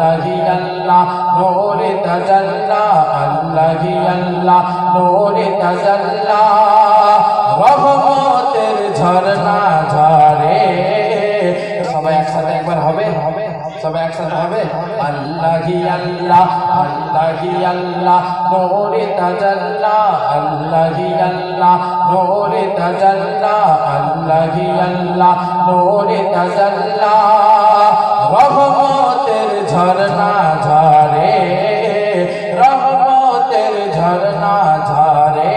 আল্লাহি আল্লাহ নূরে তাজাল্লা আল্লাহি আল্লাহ, নূরে তাজাল্লা রহমতের ঝরনা ঝরে। সবাই একসাথে একবার হবে? হবে সবাই একসাথে হবে? আল্লাহি আল্লাহ আল্লাহি আল্লাহ, নূরে তাজাল্লা আল্লাহি আল্লাহ, নূরে তাজাল্লা আল্লাহি আল্লাহ, নূরে তাজাল্লা রহমতের ঝরনা ঝরে রহমতের ঝরনা ঝরে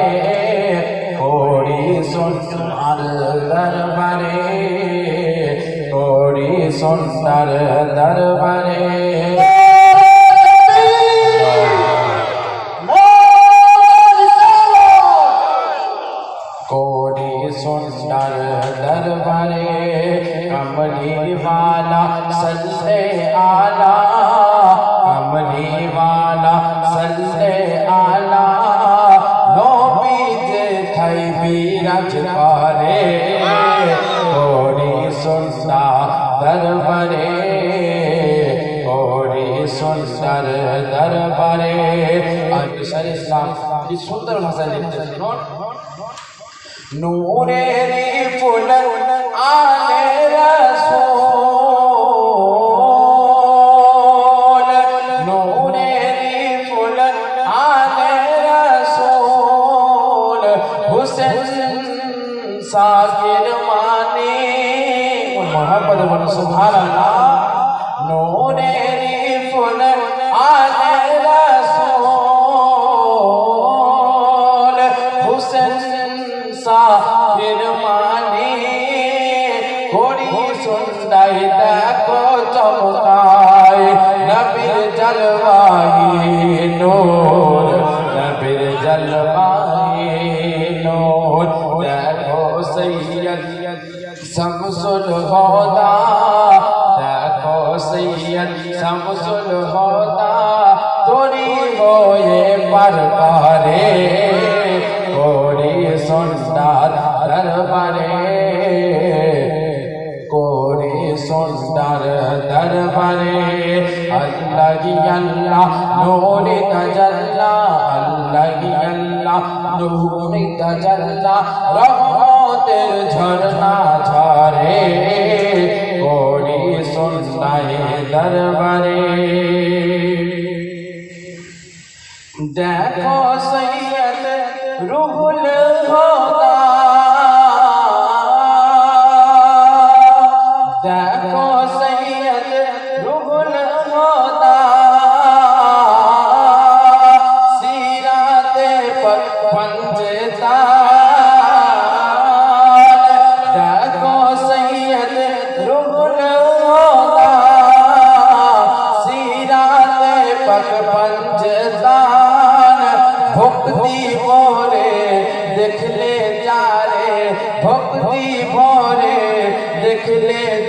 করি সোনার দরবারে করি সোনার দরবারে কোরি সুন্দর দরবারে हमने वाला सल्ले आला। हमने वाला सल्ले आला। नो बीजे थई बीरज पारे। ओरी सुनता दरबरे। ओरी सुनतर दरबरे। सर इस्लाम की सुंदर भाषा लिखते नूरे री पुनर Subhanallah, no, no, no, no, no, no, no, no, no, no, no, no, no, no, no, জলবাই নূর নবীর জলবাই নূর। দেখো সৈয়দ শামসুল হুদা, দেখো সৈয়দ শামসুল হুদা, তোরি হয়ে পার করে সুন্দর দরবারে, কোরি সুন্দর দরবারে। আল্লাহি আল্লাহ নূরে তাজাল্লা আল্লাহি আল্লাহ নূরে তাজাল্লা রহমতের ঝরনা ঝরে কোরি সুন্দর দরবারে। দেখো সৈয়দ রুহুল হোদা দেখো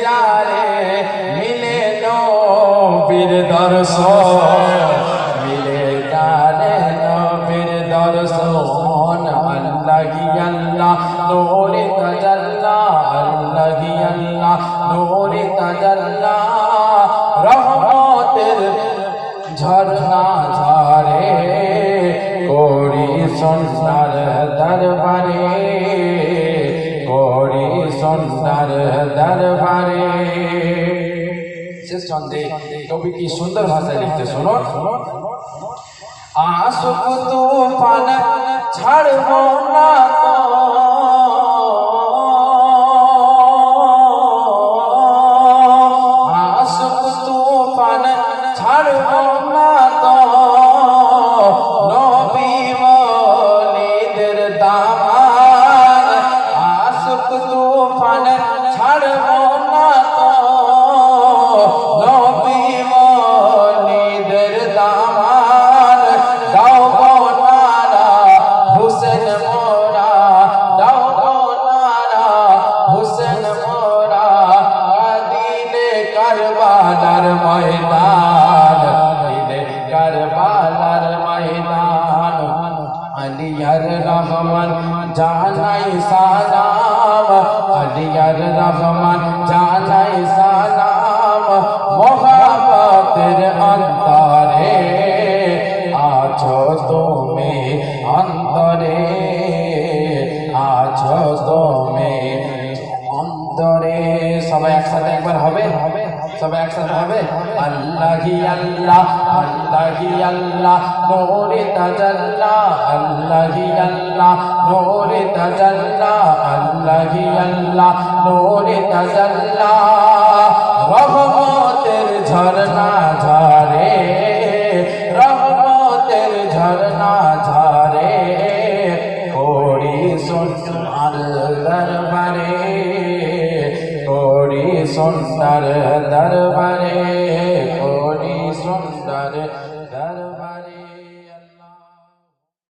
যারে মিলে নবীর দর্শন মিলে যারে নবীর দর্শন আল্লাহি, নূরে তাজাল্লা, আল্লাহি আল্লাহ, নূরে তাজাল্লা, রহমতের ঝরনা ঝরে কোরি সুন্দর দরবারে, কোরি সুন্দর দরবারে। শেষ ছন্দে কবি কি সুন্দর ভাষায় লিখতে শোনো? আসুক তুফান ছাড়ব না ময়দান দিলে কারবালার ময়দান। আলিয়ার রহমান জানাই সালাম আলিয়ার রহমান জানাই সবাই একসাথে হবে? আল্লাহি আল্লাহ আল্লাহি আল্লাহ নোরে তাজাল্লা, আল্লাহি আল্লাহ নোরে তাজাল্লা, আল্লাহি আল্লাহ নোরে তাজাল্লা। রহমতের করি সোনার দরবারে করি সোনার